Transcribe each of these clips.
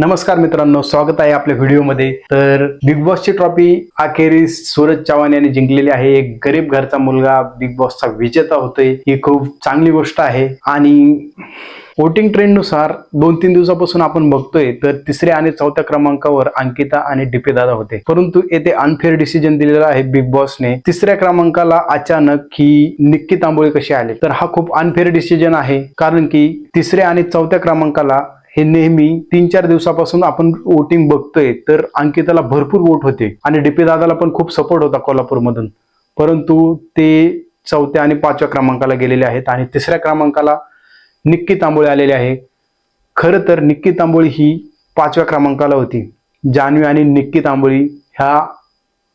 नमस्कार मित्रांनो स्वागत आहे आपल्या व्हिडिओमध्ये. तर बिग बॉसची ट्रॉफी अखेरीस सूरज चव्हाण यांनी जिंकलेली आहे. एक गरीब घरचा मुलगा बिग बॉसचा विजेता होतोय. ही खूप चांगली गोष्ट आहे. आणि वोटिंग ट्रेंडनुसार दोन तीन दिवसापासून आपण बघतोय तर तिसऱ्या आणि चौथ्या क्रमांकावर अंकिता आणि डीपी दादा होते. परंतु येथे अनफेअर डिसिजन दिलेला आहे बिग बॉसने तिसऱ्या क्रमांकाला अचानक ही निक्की तांबोळी कशी आले? तर हा खूप अनफेअर डिसिजन आहे. कारण की तिसऱ्या आणि चौथ्या क्रमांकाला हे नेहमी तीन चार दिवसापासून आपण वोटिंग बघतोय तर अंकिताला भरपूर वोट होते. आणि डीपी दादाला पण खूप सपोर्ट होता कोल्हापूरमधून. परंतु ते चौथ्या आणि पाचव्या क्रमांकाला गेलेले आहेत आणि तिसऱ्या क्रमांकाला निक्की तांबोळी आलेली आहे. खरं तर निक्की तांबोळी ही पाचव्या क्रमांकाला होती. जान्हवी आणि निक्की तांबोळी ह्या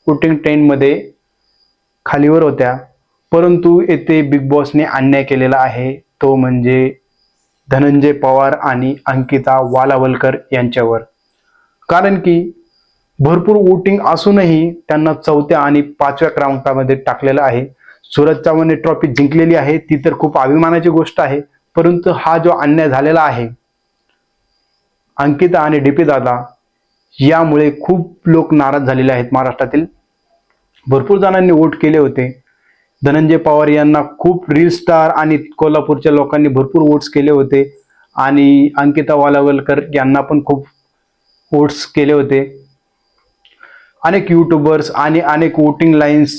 वोटिंग ट्रेनमध्ये खालीवर होत्या. परंतु येथे बिग बॉसने अन्याय केलेला आहे. तो म्हणजे धनंजय पवार आणि अंकिता वालावलकर यांच्यावर. कारण की भरपूर वोटिंग असूनही त्यांना चौथ्या आणि पाचव्या क्रमांकामध्ये टाकलेलं आहे. सूरज चव्हाणने ट्रॉफी जिंकलेली आहे ती तर खूप अभिमानाची गोष्ट आहे परंतु हा जो अन्याय झालेला आहे अंकिता आणि डीपी दादा यामुळे खूप लोक नाराज झालेले आहेत महाराष्ट्रातील. भरपूर जणांनी वोट केले होते. धनंजय पवार यांना खूप रील स्टार आणि कोल्हापूरच्या लोकांनी भरपूर वोट्स केले होते. आणि अंकिता वालावलकर यांना पण खूप वोट्स केले होते. अनेक युट्यूबर्स आणि अनेक वोटिंग लाईन्स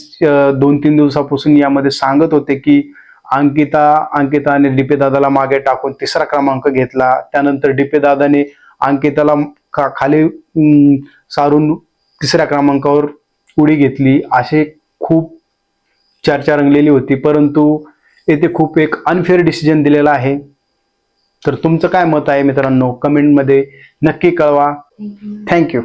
दोन तीन दिवसापासून यामध्ये सांगत होते की अंकिता अंकिता आणि डीपे दादाला मागे टाकून तिसरा क्रमांक घेतला. त्यानंतर डीपे दादाने अंकिताला खा खाली सारून तिसऱ्या क्रमांकावर उडी घेतली. असे खूप चर्चा रंगलेली होती परंतु येथे खूप एक अनफेअर डिसिजन दिलेला आहे. तर तुमचं काय मत आहे मित्रांनो? कमेंटमध्ये नक्की कळवा. थँक्यू